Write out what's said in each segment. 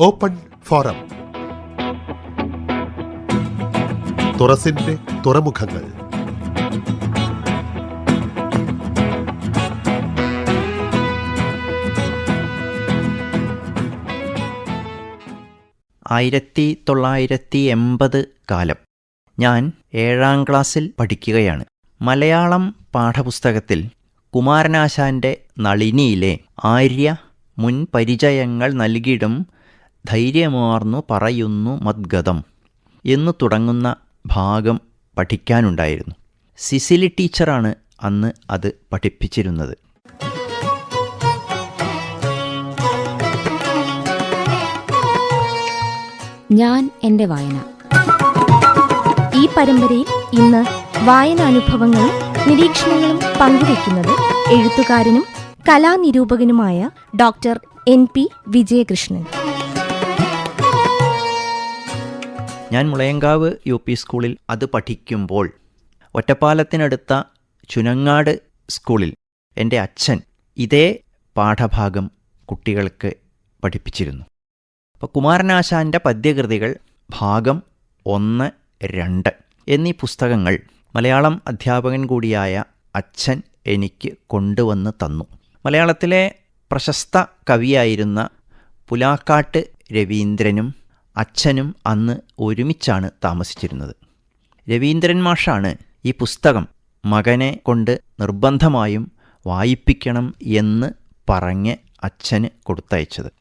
Open forum തുറസിന്റെ തുറമുഖങ്ങൾ. ആയിരത്തി തൊള്ളായിരത്തി എൺപത് കാലം. ഞാൻ ഏഴാം ക്ലാസ്സിൽ പഠിക്കുകയാണ്. മലയാളം പാഠപുസ്തകത്തിൽ കുമാരനാശാന്റെ നളിനിയിലെ ആര്യ മുൻ പരിചയങ്ങൾ നൽകിയിടും ധൈര്യമാർന്നു പറയുന്നു മദ്ഗതം എന്നു തുടങ്ങുന്ന ഭാഗം പഠിക്കാനുണ്ടായിരുന്നു. സിസിലി ടീച്ചറാണ് അന്ന് അത് പഠിപ്പിച്ചിരുന്നത്. ഞാൻ എന്റെ വായന. ഈ പരമ്പരയിൽ ഇന്ന് വായന അനുഭവങ്ങളും നിരീക്ഷണങ്ങളും പങ്കുവയ്ക്കുന്നത് എഴുത്തുകാരനും കലാനിരൂപകനുമായ ഡോക്ടർ എൻ പി വിജയകൃഷ്ണൻ. ഞാൻ മുളയങ്കാവ് യു പി സ്കൂളിൽ അത് പഠിക്കുമ്പോൾ ഒറ്റപ്പാലത്തിനടുത്ത ചുനങ്ങാട് സ്കൂളിൽ എന്റെ അച്ഛൻ ഇതേ പാഠഭാഗം കുട്ടികൾക്ക് പഠിപ്പിച്ചിരുന്നു. അപ്പോൾ കുമാരനാശാന്റെ പദ്യകൃതികൾ ഭാഗം ഒന്ന് രണ്ട് എന്നീ പുസ്തകങ്ങൾ മലയാളം അധ്യാപകൻ കൂടിയായ അച്ഛൻ എനിക്ക് കൊണ്ടുവന്ന് തന്നു. മലയാളത്തിലെ പ്രശസ്ത കവിയായിരുന്ന പുലാക്കാട്ട് രവീന്ദ്രനും അച്ഛനും അന്ന് ഒരുമിച്ചാണ് താമസിച്ചിരുന്നത്. രവീന്ദ്രൻ മാഷാണ് ഈ പുസ്തകം മകനെ കൊണ്ട് നിർബന്ധമായും വായിപ്പിക്കണം എന്ന് പറഞ്ഞ് അച്ഛന് കൊടുത്തയച്ചത്.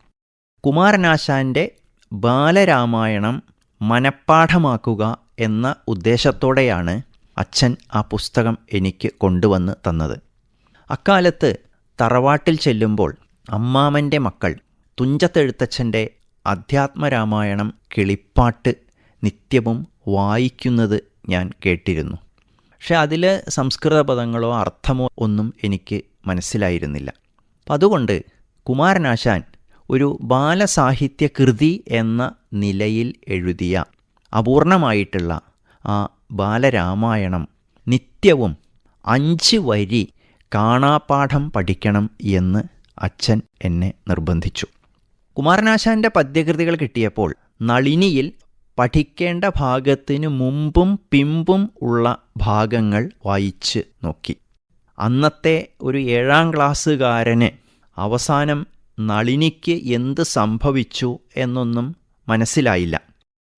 കുമാരനാശാന്റെ ബാലരാമായണം മനഃപ്പാഠമാക്കുക എന്ന ഉദ്ദേശത്തോടെയാണ് അച്ഛൻ ആ പുസ്തകം എനിക്ക് കൊണ്ടുവന്ന് തന്നത്. അക്കാലത്ത് തറവാട്ടിൽ ചെല്ലുമ്പോൾ അമ്മാമന്റെ മക്കൾ തുഞ്ചത്തെഴുത്തച്ഛന്റെ അധ്യാത്മരാമായണം കിളിപ്പാട്ട് നിത്യവും വായിക്കുന്നത് ഞാൻ കേട്ടിരുന്നു. പക്ഷെ അതിൽ സംസ്കൃത പദങ്ങളോ അർത്ഥമോ ഒന്നും എനിക്ക് മനസ്സിലായിരുന്നില്ല. അപ്പം അതുകൊണ്ട് കുമാരനാശാൻ ഒരു ബാലസാഹിത്യ കൃതി എന്ന നിലയിൽ എഴുതിയ അപൂർണമായിട്ടുള്ള ആ ബാലരാമായണം നിത്യവും അഞ്ച് വരി കാണാപാഠം പഠിക്കണം എന്ന് അച്ഛൻ എന്നെ നിർബന്ധിച്ചു. കുമാരനാശാന്റെ പദ്യകൃതികൾ കിട്ടിയപ്പോൾ നളിനിയിൽ പഠിക്കേണ്ട ഭാഗത്തിന് മുമ്പും പിമ്പും ഉള്ള ഭാഗങ്ങൾ വായിച്ച് നോക്കി. അന്നത്തെ ഒരു ഏഴാം ക്ലാസ്സുകാരന് അവസാനം നളിനിക്ക് എന്ത് സംഭവിച്ചു എന്നൊന്നും മനസ്സിലായില്ല.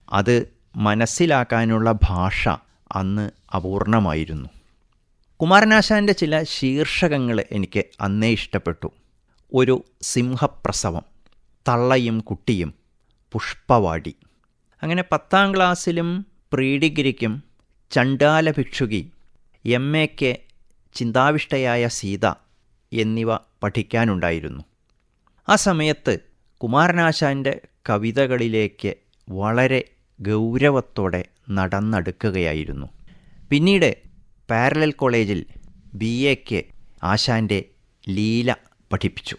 അത് മനസ്സിലാക്കാനുള്ള ഭാഷ അന്ന് അപൂർണമായിരുന്നു. കുമാരനാശാന്റെ ചില ശീർഷകങ്ങൾ എനിക്ക് അന്നേ ഇഷ്ടപ്പെട്ടു. ഒരു സിംഹപ്രസവം. തള്ളയും കുട്ടിയും. പുഷ്പവാടി. അങ്ങനെ പത്താം ക്ലാസ്സിലും പ്രീ ഡിഗ്രിക്കും ചണ്ടാല ഭിക്ഷുകി എം എക്ക് ചിന്താവിഷ്ടയായ സീത എന്നിവ പഠിക്കാനുണ്ടായിരുന്നു. ആ സമയത്ത് കുമാരനാശാന്റെ കവിതകളിലേക്ക് വളരെ ഗൗരവത്തോടെ നടന്നെടുക്കുകയായിരുന്നു. പിന്നീട് പാരലൽ കോളേജിൽ ബി എക്ക് ആശാന്റെ ലീല പഠിപ്പിച്ചു.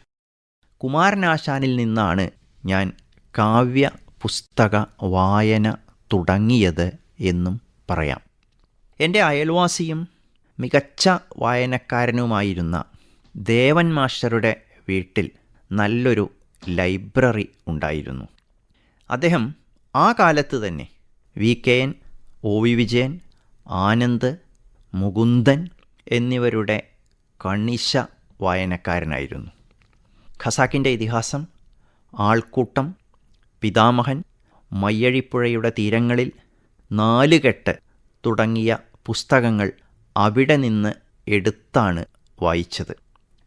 കുമാരനാശാനിൽ നിന്നാണ് ഞാൻ കാവ്യ പുസ്തക വായന തുടങ്ങിയത് എന്നും പറയാം. എന്റെ അയൽവാസിയും മികച്ച വായനക്കാരനുമായിരുന്ന ദേവൻ മാസ്റ്ററുടെ വീട്ടിൽ നല്ലൊരു ലൈബ്രറി ഉണ്ടായിരുന്നു. അദ്ദേഹം ആ കാലത്ത് തന്നെ V K N O V Vijayan Anand Mukundan എന്നിവരുടെ കണിശ വായനക്കാരനായിരുന്നു. ഖസാക്കിന്റെ ഇതിഹാസം ആൾക്കൂട്ടം പിതാമഹൻ മയ്യഴിപ്പുഴയുടെ തീരങ്ങളിൽ നാലുകെട്ട് തുടങ്ങിയ പുസ്തകങ്ങൾ അവിടെ നിന്ന് എടുത്താണ് വായിച്ചത്.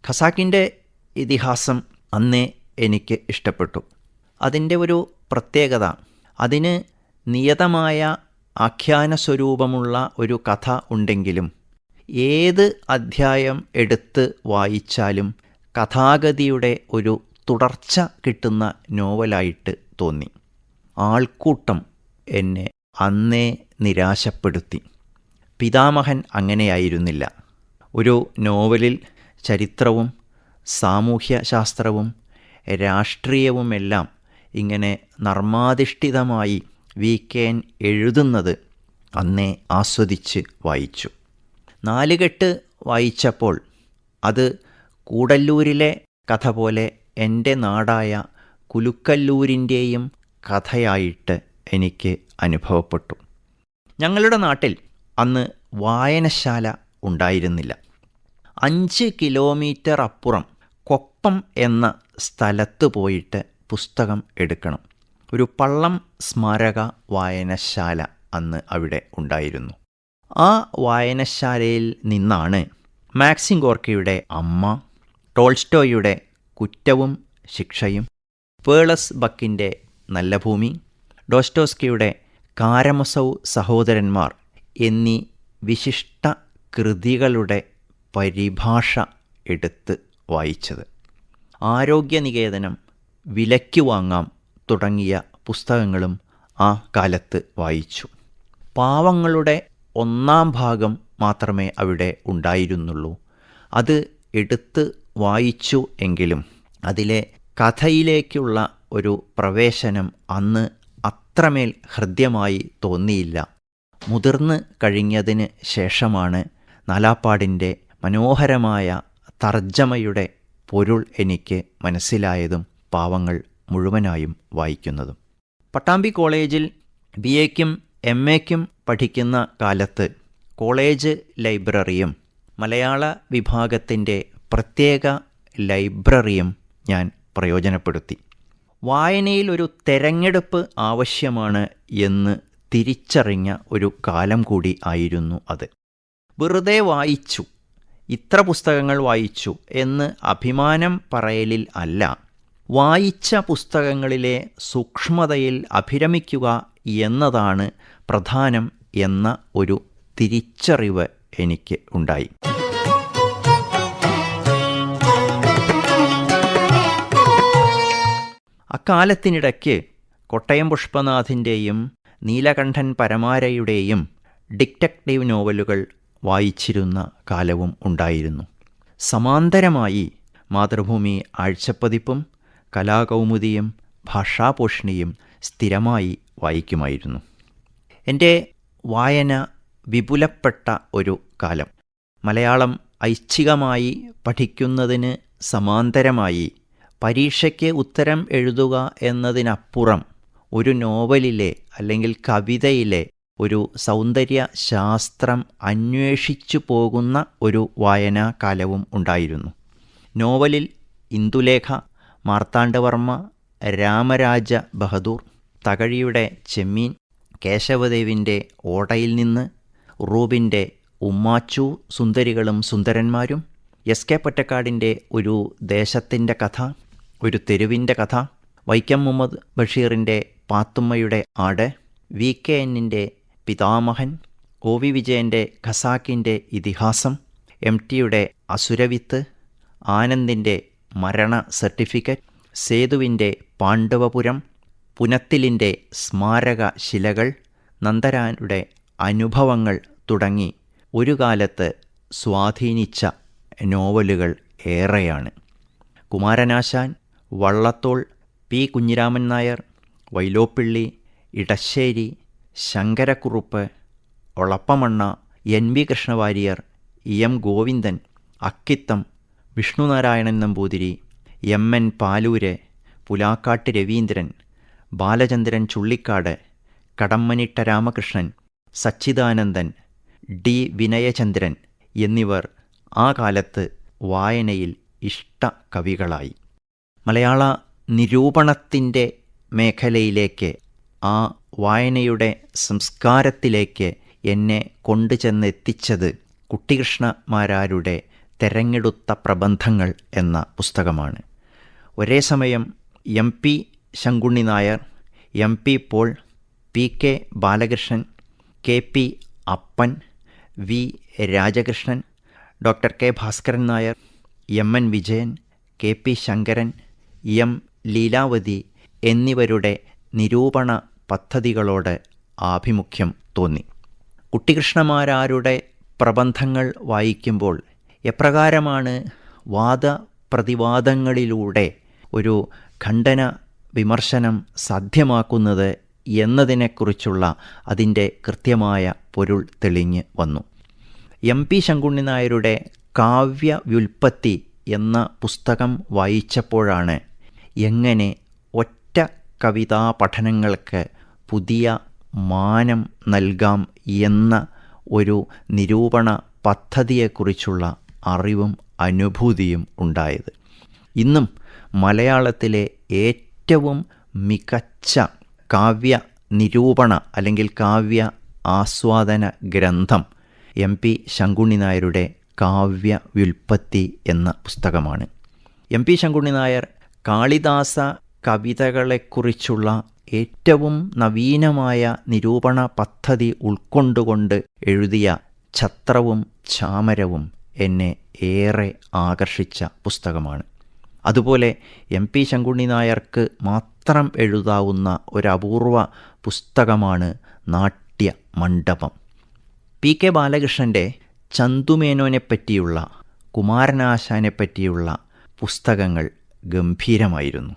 ഖസാക്കിന്റെ ഇതിഹാസം അന്നേ എനിക്ക് ഇഷ്ടപ്പെട്ടു. അതിന്റെ ഒരു പ്രത്യേകത അതിന് നിയതമായ ആഖ്യാന സ്വരൂപമുള്ള ഒരു കഥ ഉണ്ടെങ്കിലും ഏത് അധ്യായം എടുത്ത് വായിച്ചാലും കഥാഗതിയുടെ ഒരു തുടർച്ച കിട്ടുന്ന നോവലായിട്ട് തോന്നി. ആൾക്കൂട്ടം എന്നെ അന്നേ നിരാശപ്പെടുത്തി. പിതാമഹൻ അങ്ങനെയായിരുന്നില്ല. ഒരു നോവലിൽ ചരിത്രവും സാമൂഹ്യ ശാസ്ത്രവും രാഷ്ട്രീയവുമെല്ലാം ഇങ്ങനെ നർമാധിഷ്ഠിതമായി വി. കെ. എൻ എഴുതുന്നത് അന്നേ ആസ്വദിച്ച് വായിച്ചു. നാലുകെട്ട് വായിച്ചപ്പോൾ അത് കൂടല്ലൂരിലെ കഥ പോലെ എന്റെ നാടായ കുലുക്കല്ലൂരിന്റെയും കഥയായിട്ട് എനിക്ക് അനുഭവപ്പെട്ടു. ഞങ്ങളുടെ നാട്ടിൽ അന്ന് വായനശാല ഉണ്ടായിരുന്നില്ല. അഞ്ച് കിലോമീറ്റർ അപ്പുറം കൊപ്പം എന്ന സ്ഥലത്ത് പോയിട്ട് പുസ്തകം എടുക്കണം. ഒരു പള്ളം സ്മാരക വായനശാല അന്ന് അവിടെ ഉണ്ടായിരുന്നു. ആ വായനശാലയിൽ നിന്നാണ് മാക്സിം ഗോർക്കയുടെ അമ്മ ടോൾസ്റ്റോയുടെ കുറ്റവും ശിക്ഷയും പേളസ് ബക്കിന്റെ നല്ല ഭൂമി ഡോസ്റ്റോസ്കിയുടെ കാരമസവ് സഹോദരന്മാർ എന്നീ വിശിഷ്ട കൃതികളുടെ പരിഭാഷ എടുത്ത് വായിച്ചത്. ആരോഗ്യനികേതനം വിലയ്ക്ക് വാങ്ങാം തുടങ്ങിയ പുസ്തകങ്ങളും ആ കാലത്ത് വായിച്ചു. പാവങ്ങളുടെ ഒന്നാം ഭാഗം മാത്രമേ അവിടെ ഉണ്ടായിരുന്നുള്ളൂ. അത് എടുത്ത് വായിച്ചു എങ്കിലും അതിലെ കഥയിലേക്കുള്ള ഒരു പ്രവേശനം അന്ന് അത്രമേൽ ഹൃദ്യമായി തോന്നിയില്ല. മുതിർന്ന് കഴിഞ്ഞതിന് ശേഷമാണ് നാലാപ്പാടിന്റെ മനോഹരമായ തർജമയുടെ പൊരുൾ എനിക്ക് മനസ്സിലായതും പാവങ്ങൾ മുഴുവനായും വായിക്കുന്നതും. പട്ടാമ്പി കോളേജിൽ ബി എക്കും എം എക്കും പഠിക്കുന്ന കാലത്ത് കോളേജ് ലൈബ്രറിയും മലയാള വിഭാഗത്തിന്റെ പ്രത്യേക ലൈബ്രറിയും ഞാൻ പ്രയോജനപ്പെടുത്തി. വായനയിൽ ഒരു തെരഞ്ഞെടുപ്പ് ആവശ്യമാണ് എന്ന് തിരിച്ചറിഞ്ഞ ഒരു കാലം കൂടി ആയിരുന്നു അത്. വെറുതെ വായിച്ചു ഇത്ര പുസ്തകങ്ങൾ വായിച്ചു എന്ന് അഭിമാനം പറയലിൽ അല്ല വായിച്ച പുസ്തകങ്ങളിലെ സൂക്ഷ്മതയിൽ അഭിരമിക്കുക എന്നതാണ് പ്രധാനം എന്ന ഒരു തിരിച്ചറിവ് എനിക്ക് ഉണ്ടായി. അക്കാലത്തിനിടയ്ക്ക് കൊട്ടയം പുഷ്പനാഥിന്റെയും നീലകണ്ഠൻ പരമാരയുടെയും ഡിറ്റക്റ്റീവ് നോവലുകൾ വായിച്ചിരുന്ന കാലവും ഉണ്ടായിരുന്നു. സമാന്തരമായി മാതൃഭൂമി ആഴ്ചപ്പതിപ്പും കലാകൗമുദിയും ഭാഷാപോഷണിയും സ്ഥിരമായി വായിക്കുമായിരുന്നു. എന്റെ വായന വിപുലപ്പെട്ട ഒരു കാലം. മലയാളം ഐച്ഛികമായി പഠിക്കുന്നതിന് സമാന്തരമായി പരീക്ഷയ്ക്ക് ഉത്തരം എഴുതുക എന്നതിനപ്പുറം ഒരു നോവലിലെ അല്ലെങ്കിൽ കവിതയിലെ ഒരു സൗന്ദര്യ ശാസ്ത്രം അന്വേഷിച്ചു പോകുന്ന ഒരു വായനാ കാലവും ഉണ്ടായിരുന്നു. നോവലിൽ ഇന്ദുലേഖ മാർത്താണ്ഡവർമ്മ രാമരാജ ബഹദൂർ തകഴിയുടെ ചെമ്മീൻ കേശവദേവിന്റെ ഓടയിൽ നിന്ന് റൂബിന്റെ ഉമ്മാച്ചു സുന്ദരികളും സുന്ദരന്മാരും എസ് കെ പൊറ്റക്കാടിന്റെ ഒരു ദേശത്തിന്റെ കഥ ഒരു തെരുവിന്റെ കഥ വൈക്കം മുഹമ്മദ് ബഷീറിന്റെ പാത്തുമ്മയുടെ ആട് വി കെ എന്നിന്റെ പിതാമഹൻ ഒ വി വിജയന്റെ ഖസാക്കിന്റെ ഇതിഹാസം എം ടിയുടെ അസുരവിത്ത് ആനന്ദിന്റെ മരണ സർട്ടിഫിക്കറ്റ് സേതുവിന്റെ പാണ്ഡവപുരം പുനത്തിലിന്റെ സ്മാരക ശിലകൾ നന്ദരാനുടെ അനുഭവങ്ങൾ തുടങ്ങി. ഒരു കാലത്ത് സ്വാധീനിച്ച നോവലുകൾ ഏറെയാണ്. Kumaranasan Vallathol P. Kunhiraman Nair Vyloppilly Edasseri Sankarakurup Olappamanna N. V. Krishnavarrier E. M. Govindan Akkitham Vishnunarayanan Namboothiri M. N. Palur Pulakkattu Raveendran Balachandran Chullikkad Kadammanitta Ramakrishnan Sachidanandan D. Vinayachandran എന്നിവർ ആ കാലത്ത് വായനയിൽ ഇഷ്ട കവികളായി. മലയാള നിരൂപണത്തിന്റെ മേഖലയിലേക്ക് ആ വായനയുടെ സംസ്കാരത്തിലേക്ക് എന്നെ കൊണ്ടുചെന്നെത്തിച്ചത് കുട്ടികൃഷ്ണമാരാരുടെ തെരഞ്ഞെടുത്ത പ്രബന്ധങ്ങൾ എന്ന പുസ്തകമാണ്. ഒരേ സമയം M. P. Sankunni Nair M. P. Paul P. K. Balakrishnan K. P. Appan V Rajakrishnan doctor K Bhaskaran Nair M N Vijayan K P Sankaran M Leelavathi എന്നിവരുടെ നിരൂപണ പദ്ധതികളോട് ആഭിമുഖ്യം തോന്നി. കുട്ടികൃഷ്ണമാരാരുടെ പ്രബന്ധങ്ങൾ വായിക്കുമ്പോൾ എപ്രകാരമാണ് വാദപ്രതിവാദങ്ങളിലൂടെ ഒരു ഖണ്ഡന വിമർശനം സാധ്യമാക്കുന്നത് എന്നതിനെക്കുറിച്ചുള്ള അതിന്റെ കൃത്യമായ പൊരുൾ തെളിഞ്ഞ് വന്നു. എം പി ശങ്കുണ്ണി നായരുടെ കാവ്യ വ്യുൽപ്പത്തി എന്ന പുസ്തകം വായിച്ചപ്പോഴാണ് എങ്ങനെ ഒറ്റ കവിതാ പഠനങ്ങൾക്ക് പുതിയ മാനം നൽകാം എന്ന ഒരു നിരൂപണ പദ്ധതിയെക്കുറിച്ചുള്ള അറിവും അനുഭൂതിയും ഉണ്ടായത്. ഇന്നും മലയാളത്തിലെ ഏറ്റവും മികച്ച കാവ്യ നിരൂപണ അല്ലെങ്കിൽ കാവ്യ ആസ്വാദന ഗ്രന്ഥം എം പി ശങ്കുണ്ണി നായരുടെ കാവ്യ വ്യുൽപ്പത്തി എന്ന പുസ്തകമാണ്. എം പി ശങ്കുണ്ണി നായർ കാളിദാസ കവിതകളെക്കുറിച്ചുള്ള ഏറ്റവും നവീനമായ നിരൂപണ പദ്ധതി ഉൾക്കൊണ്ടുകൊണ്ട് എഴുതിയ ഛത്രവും ചാമരവും എന്നെ ഏറെ ആകർഷിച്ച പുസ്തകമാണ്. അതുപോലെ എം പി ശങ്കുണ്ണി നായർക്ക് മാത്രം എഴുതാവുന്ന ഒരപൂർവ പുസ്തകമാണ് നാട്യ മണ്ഡപം പി കെ ബാലകൃഷ്ണന്റെ ചന്തുമേനോനെ പറ്റിയുള്ള കുമാരനാശാനെ പറ്റിയുള്ള പുസ്തകങ്ങൾ ഗംഭീരമായിരുന്നു.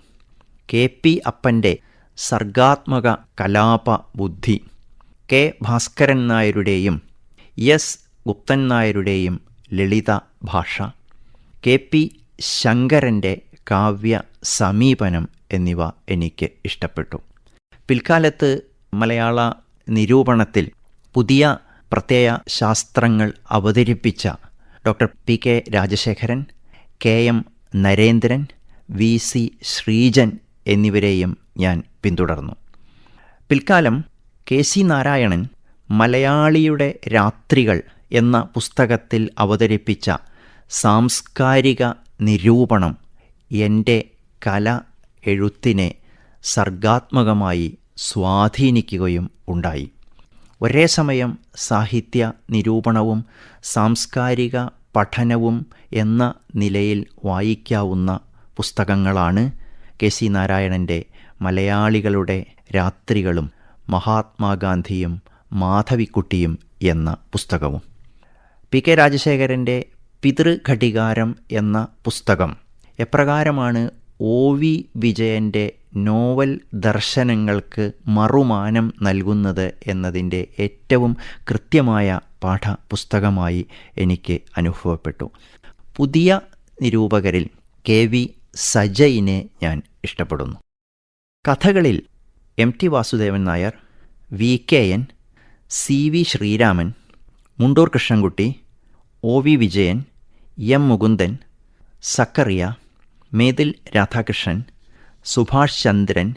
കെ പി അപ്പന്റെ സർഗാത്മക കലാപ ബുദ്ധി കെ ഭാസ്കരൻ നായരുടെയും എസ് ഗുപ്തൻ നായരുടെയും ലളിത ഭാഷ കെ പി ശങ്കരന്റെ കാവ്യ സമീപനം എന്നിവ എനിക്ക് ഇഷ്ടപ്പെട്ടു. പിൽക്കാലത്ത് മലയാള നിരൂപണത്തിൽ പുതിയ പ്രത്യയ ശാസ്ത്രങ്ങൾ അവതരിപ്പിച്ച doctor P K Rajasekharan K M Narendran V C Sreejan എന്നിവരെയും ഞാൻ പിന്തുടർന്നു. പിൽക്കാലം കെ സി നാരായണൻ മലയാളിയുടെ രാത്രികൾ എന്ന പുസ്തകത്തിൽ അവതരിപ്പിച്ച സാംസ്കാരിക നിരൂപണം എന്റെ കല എഴുത്തിനെ സർഗാത്മകമായി സ്വാധീനിക്കുകയും ഉണ്ടായി. ഒരേ സമയം സാഹിത്യ നിരൂപണവും സാംസ്കാരിക പഠനവും എന്ന നിലയിൽ വായിക്കാവുന്ന പുസ്തകങ്ങളാണ് കെ സി നാരായണന്റെ മലയാളികളുടെ രാത്രികളും മഹാത്മാഗാന്ധിയും മാധവിക്കുട്ടിയും എന്ന പുസ്തകവും. പി കെ രാജശേഖരന്റെ പിതൃഘടികാരം എന്ന പുസ്തകം എപ്രകാരമാണ് ഒ വി വിജയന്റെ നോവൽ ദർശനങ്ങൾക്ക് മറുമാനം നൽകുന്നത് എന്നതിന്റെ ഏറ്റവും കൃത്യമായ പാഠപുസ്തകമായി എനിക്ക് അനുഭവപ്പെട്ടു. പുതിയ നിരൂപകരിൽ കെ വി സജയിനെ ഞാൻ ഇഷ്ടപ്പെടുന്നു. കഥകളിൽ M T Vasudevan Nair V K N C V Sreeraman Mundur Krishnankutty O V Vijayan M Mukundan Zacharia Methil Radhakrishnan Subhash Chandran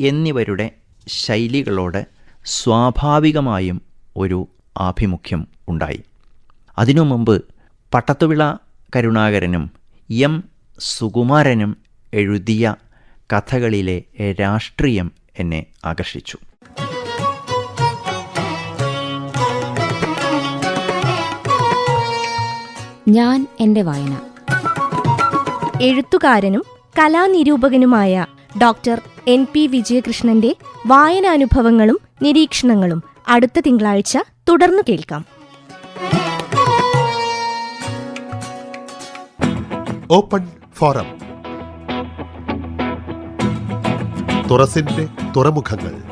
എന്നിവരുടെ ശൈലികളോട് സ്വാഭാവികമായും ഒരു ആഭിമുഖ്യം ഉണ്ടായി. അതിനു മുമ്പ് പട്ടത്തുവിള കരുണാകരനും എം. സുകുമാരനും എഴുതിയ കഥകളിലെ രാഷ്ട്രീയം എന്നെ ആകർഷിച്ചു. ഞാൻ എന്റെ വായന. എഴുത്തുകാരനും കലാനിരൂപകനുമായ ഡോക്ടർ എൻ പി വിജയകൃഷ്ണന്റെ വായനാനുഭവങ്ങളും നിരീക്ഷണങ്ങളും അടുത്ത തിങ്കളാഴ്ച തുടർന്നു കേൾക്കാം. ഓപ്പൺ ഫോറം തുറസിന്റെ തുറമുഖങ്ങൾ.